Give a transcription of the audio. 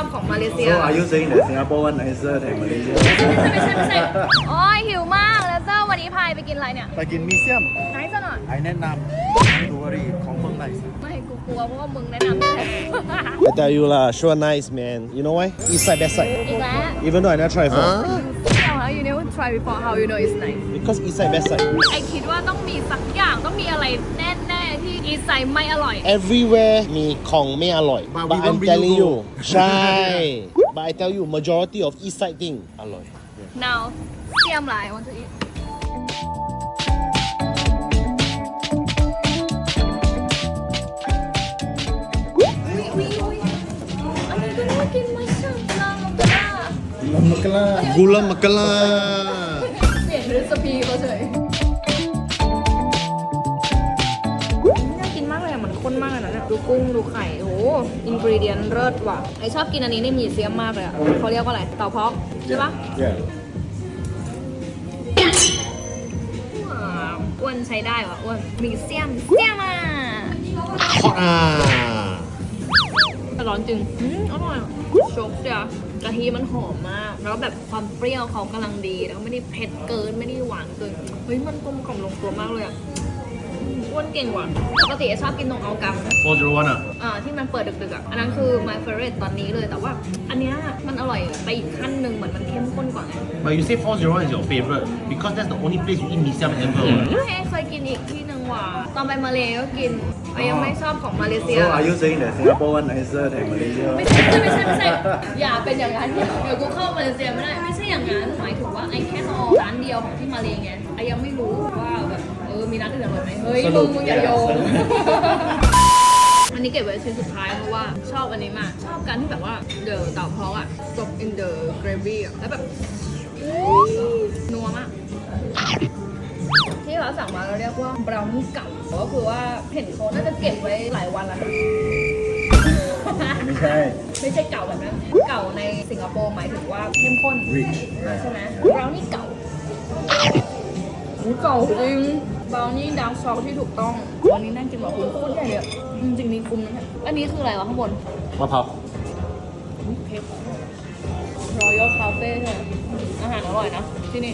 อบของมาเลเซีย So are you saying that Singapore one nicer than Malaysia? ไม่ใช่ไม่ใช่ไม่ใช่โอ้ยหิวมากแล้วเจ้าวันนี้พายไปกินอะไรเนี่ยไปกินมิเซียมไหนซะหน่อยไอแนะนำดูวารีของเมืองไทยไม่กูกลัวเพราะว่ามึงแนะนำแท้ I tell you lah, sure nice man. You know why? East side, best side. อีกแล้ว Even though I never try before. how you never try before how you know it's nice Because east side, best side. ไอคิดว่าต้องมีสักอย่างต้องมีอะไรแน่ ๆที่อีไซไม่อร่อย Everywhere มีของไม่อร่อย But But we I'm don't bring telling you you ใช่ But I tell you majority of east side thing อร่อย now เสียมหลาย I want to eat อุ้ยอุ้ยอุ้ยอันนี้ก็น่ากินมากช่างลองลองกันอะ Gula makala เปลี่ยนรีสปีเขาเฉย มือนข้นมากเลยนะเนี่ยดูกุ้งดูไข่โอ้โหอินกรีเดียนเลิศว่ะไอชอบกินอันนี้ในหมี่เสียมมากเลยอะเขาเรียกว่าอะไรเต่าพอกใช่ปะ Yeah ว้าวอ้วนใช้ได้ว่ะอ้วนหมี่เสียมเสียมอะ Hot อะแต่ร้อนจริงอืมอร่อยชกจ้ะกะทิมันหอมมาก แล้วแบบความเปรี้ยวเขากำลังดี แล้วก็ไม่ได้เผ็ดเกินไม่ได้หวานเกิน เฮ้ยมันกลมกล่อมลงตัวมากเลยอะ อืมอ้วนเก่งว่ะปกติชอบกินตรงเอากัม401อะอ่าที่มันเปิดดึกๆอะอันนั้นคือ my favorite ตอนนี้เลยแต่ว่า อันเนี้ยมันอร่อยไปอีกขั้นหนึ่งเหมือนมันเข้มข้นกว่าไง But you say 401 is your favorite because that's the only place you eat mee siam ever. ไม่เคยกินอีกที่หนึ่งว่ะตอนไปมาเลก็กินไอ้ยังไม่ชอบของมาเลเซีย So are you saying that Singapore one nicer than Malaysia? ไม่ใช่ไม่ใช่ไม่ใช่อย่าเป็นอย่างนั้นเดี๋ยวกูเข้ามาเลเซียไม่ได้ไม่ใช่อย่างนั้นหมายถึงว่าไอ้แค่นอร้านเดียวของที่มาเลไงไอ้ยังไม่รู้ว่าแบบ เออมีร้านอื่นอร่อยไหมเฮ้ยมึงมึงอย่าโยง อันนี้เก็บไว้ชิ้นสุดท้ายเพราะว่าชอบอันนี้มาก ชอบการที่แบบว่าเดอะเต่าพอกอะ soak in the gravy อะแล้วแบบอุ๊ยนัวมาก ที่เราสั่งมาเราเรียกว่าบราวนี่เก่าก็คือว่าเห็นเขาน่าจะเก็บไว้หลายวันแล้วนะไม่ใช่ ไม่ใช่เก่าแบบนั้น เก่าในสิงคโปร์หมายถึงว่าเข้มข้น Rich อ่าใช่ไหมบราวนี่เก่า หูเก่าจริงบราวนี่ดาร์กช็อกที่ถูกต้องวันนี้น่ากินแบบคุณโคตรใหญ่เลยอะจริงๆมีคุ้มนะเนี่ยอันนี้คืออะไรวะข้างบนมะพร้าวเพชรรอยัลคาเฟ่ใช่ไหมอาหารอร่อยนะที่นี่